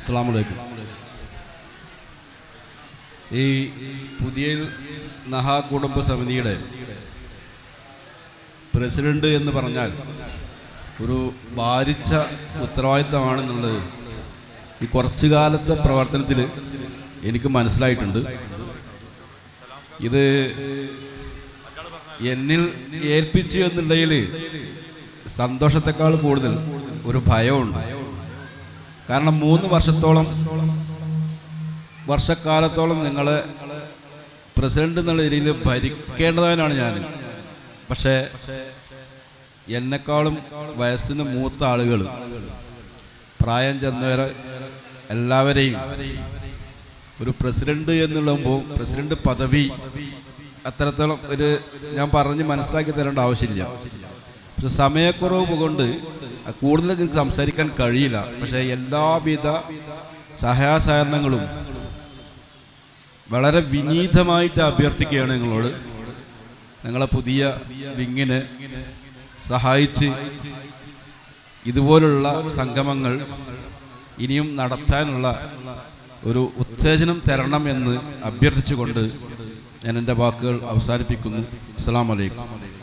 അസ്സാമലൈക്കും ഈ പുതിയ നഹാ കുടുംബ സമിതിയുടെ പ്രസിഡന്റ് എന്ന് പറഞ്ഞാൽ ഒരു ഭാരിച്ച ഉത്തരവാദിത്തമാണെന്നുള്ളത് ഈ കുറച്ചു കാലത്തെ പ്രവർത്തനത്തിൽ എനിക്ക് മനസ്സിലായിട്ടുണ്ട്. ഇത് എന്നിൽ ഏൽപ്പിച്ചു എന്നുള്ളതിൽ സന്തോഷത്തെക്കാൾ കൂടുതൽ ഒരു ഭയമുണ്ട് കാരണം മൂന്ന് വർഷത്തോളം വർഷക്കാലത്തോളം നിങ്ങൾ പ്രസിഡന്റ് എന്നുള്ള രീതിയിൽ ഭരിക്കേണ്ടവനാണ് ഞാൻ പക്ഷേ എന്നെക്കാളും വയസ്സിന് മൂത്ത ആളുകൾ പ്രായം ചെന്നവരെ എല്ലാവരെയും ഒരു പ്രസിഡന്റ് എന്നുള്ളപ്പോൾ പ്രസിഡന്റ് പദവി അത്രത്തോളം ഒരു ഞാൻ പറഞ്ഞ് മനസ്സിലാക്കി തരേണ്ട ആവശ്യമില്ല. പക്ഷെ സമയക്കുറവ് കൊണ്ട് കൂടുതൽ എനിക്ക് സംസാരിക്കാൻ കഴിയില്ല. പക്ഷേ എല്ലാവിധ സഹായസഹകരണങ്ങളും വളരെ വിനീതമായിട്ട് അഭ്യർത്ഥിക്കുകയാണ് നിങ്ങളോട്. നിങ്ങളെ പുതിയ വിങ്ങിനെ സഹായിച്ച് ഇതുപോലുള്ള സംഗമങ്ങൾ ഇനിയും നടത്താനുള്ള ഒരു ഉത്തേജനം തരണം എന്ന് അഭ്യർത്ഥിച്ചുകൊണ്ട് ഞാൻ എന്റെ വാക്കുകൾ അവസാനിപ്പിക്കുന്നു. അസ്സാം വലൈക്കും